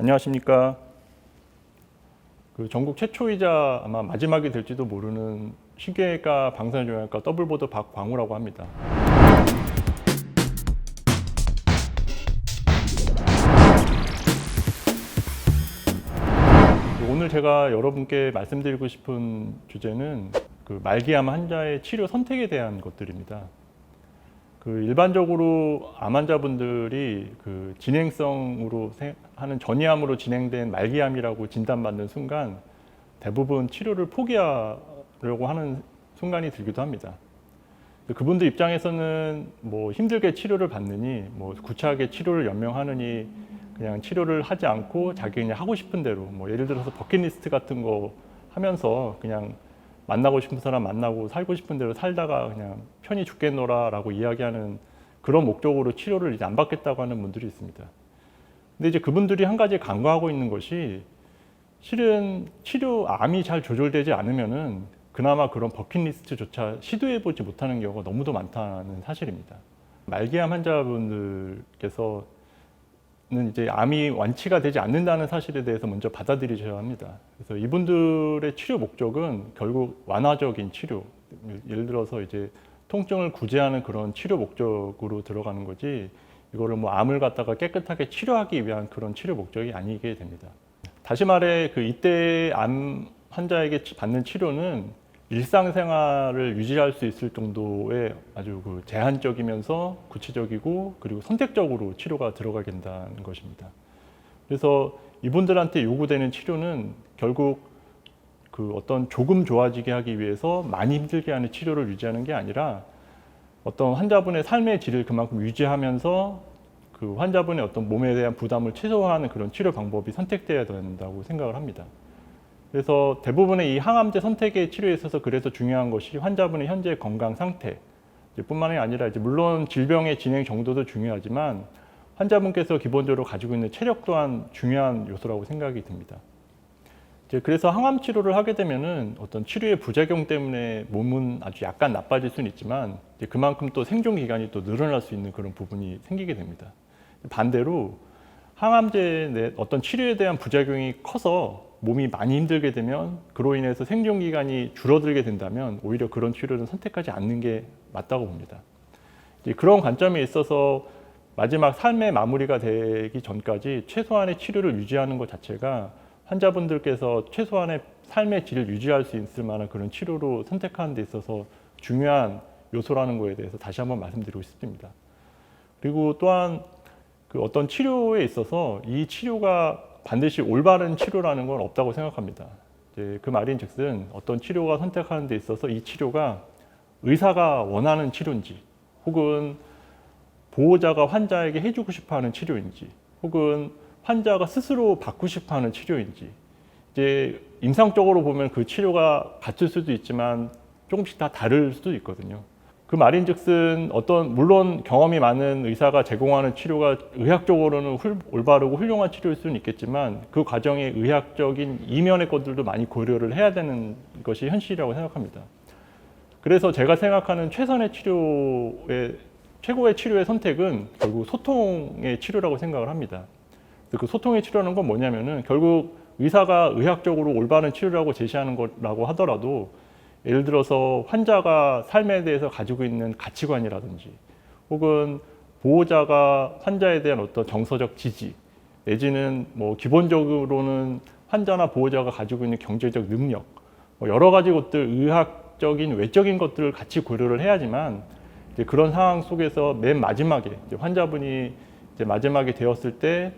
안녕하십니까. 그 전국 최초이자 아마 마지막이 될지도 모르는 신경외과 방사선종양과 더블보드 박광우라고 합니다. 오늘 제가 여러분께 말씀드리고 싶은 주제는 그 말기암 환자의 치료 선택에 대한 것들입니다. 그 일반적으로 암 환자분들이 그 진행성으로 세- 하는 전이암으로 진행된 말기암이라고 진단받는 순간 대부분 치료를 포기하려고 하는 순간이 들기도 합니다. 그분들 입장에서는 뭐 힘들게 치료를 받느니 뭐 구차하게 치료를 연명하느니 그냥 치료를 하지 않고 자기 그냥 하고 싶은 대로 뭐 예를 들어서 버킷리스트 같은 거 하면서 그냥 만나고 싶은 사람 만나고 살고 싶은 대로 살다가 그냥 편히 죽겠노라라고 이야기하는 그런 목적으로 치료를 이제 안 받겠다고 하는 분들이 있습니다. 근데 이제 그분들이 한 가지 간과하고 있는 것이 실은 치료 암이 잘 조절되지 않으면은 그나마 그런 버킷리스트조차 시도해 보지 못하는 경우가 너무도 많다는 사실입니다. 말기암 환자분들께서 는 이제 암이 완치가 되지 않는다는 사실에 대해서 먼저 받아들이셔야 합니다. 그래서 이분들의 치료 목적은 결국 완화적인 치료, 예를 들어서 이제 통증을 구제하는 그런 치료 목적으로 들어가는 거지 이거를 뭐 암을 갖다가 깨끗하게 치료하기 위한 그런 치료 목적이 아니게 됩니다. 다시 말해 그 이때 암 환자에게 치- 받는 치료는 일상생활을 유지할 수 있을 정도의 아주 그 제한적이면서 구체적이고 그리고 선택적으로 치료가 들어가게 된다는 것입니다. 그래서 이분들한테 요구되는 치료는 결국 그 어떤 조금 좋아지게 하기 위해서 많이 힘들게 하는 치료를 유지하는 게 아니라 어떤 환자분의 삶의 질을 그만큼 유지하면서 그 환자분의 어떤 몸에 대한 부담을 최소화하는 그런 치료 방법이 선택돼야 된다고 생각을 합니다. 그래서 대부분의 이 항암제 선택의 치료에 있어서 그래서 중요한 것이 환자분의 현재 건강 상태 뿐만이 아니라 이제 물론 질병의 진행 정도도 중요하지만 환자분께서 기본적으로 가지고 있는 체력 또한 중요한 요소라고 생각이 듭니다. 이제 그래서 항암 치료를 하게 되면은 어떤 치료의 부작용 때문에 몸은 아주 약간 나빠질 수는 있지만 그만큼 또 생존 기간이 또 늘어날 수 있는 그런 부분이 생기게 됩니다. 반대로 항암제 내 어떤 치료에 대한 부작용이 커서 몸이 많이 힘들게 되면 그로 인해서 생존 기간이 줄어들게 된다면 오히려 그런 치료는 선택하지 않는 게 맞다고 봅니다. 그런 관점에 있어서 마지막 삶의 마무리가 되기 전까지 최소한의 치료를 유지하는 것 자체가 환자분들께서 최소한의 삶의 질을 유지할 수 있을 만한 그런 치료로 선택하는 데 있어서 중요한 요소라는 거에 대해서 다시 한번 말씀드리고 싶습니다. 그리고 또한 그 어떤 치료에 있어서 이 치료가 반드시 올바른 치료라는 건 없다고 생각합니다. 그 말인즉슨 어떤 치료가 선택하는 데 있어서 이 치료가 의사가 원하는 치료인지 혹은 보호자가 환자에게 해주고 싶어하는 치료인지 혹은 환자가 스스로 받고 싶어하는 치료인지 이제 임상적으로 보면 그 치료가 같을 수도 있지만 조금씩 다 다를 수도 있거든요. 그 말인즉슨 어떤 물론 경험이 많은 의사가 제공하는 치료가 의학적으로는 훌, 올바르고 훌륭한 치료일 수는 있겠지만 그 과정에 의학적인 이면의 것들도 많이 고려를 해야 되는 것이 현실이라고 생각합니다. 그래서 제가 생각하는 최선의 치료의 최고의 치료의 선택은 결국 소통의 치료라고 생각을 합니다. 그 소통의 치료라는 건 뭐냐면은 결국 의사가 의학적으로 올바른 치료라고 제시하는 거라고 하더라도 예를 들어서 환자가 삶에 대해서 가지고 있는 가치관이라든지 혹은 보호자가 환자에 대한 어떤 정서적 지지 내지는 뭐 기본적으로는 환자나 보호자가 가지고 있는 경제적 능력 뭐 여러 가지 것들 의학적인 외적인 것들을 같이 고려를 해야지만 이제 그런 상황 속에서 맨 마지막에 이제 환자분이 이제 마지막에 되었을 때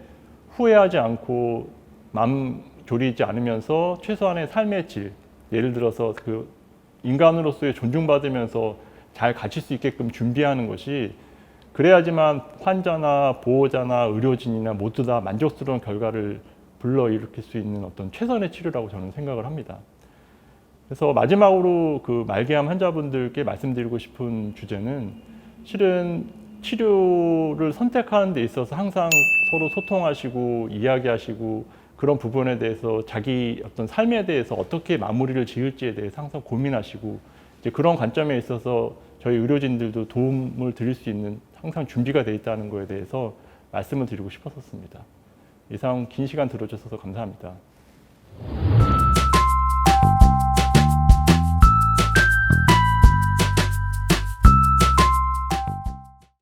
후회하지 않고 마음 졸이지 않으면서 최소한의 삶의 질 예를 들어서 그 인간으로서의 존중받으면서 잘 가칠 수 있게끔 준비하는 것이 그래야지만 환자나 보호자나 의료진이나 모두 다 만족스러운 결과를 불러일으킬 수 있는 어떤 최선의 치료라고 저는 생각을 합니다. 그래서 마지막으로 그 말기암 환자분들께 말씀드리고 싶은 주제는 실은 치료를 선택하는 데 있어서 항상 서로 소통하시고 이야기하시고 그런 부분에 대해서 자기 어떤 삶에 대해서 어떻게 마무리를 지을지에 대해서 항상 고민하시고 이제 그런 관점에 있어서 저희 의료진들도 도움을 드릴 수 있는 항상 준비가 돼 있다는 거에 대해서 말씀을 드리고 싶었었습니다. 이상 긴 시간 들어주셔서 감사합니다.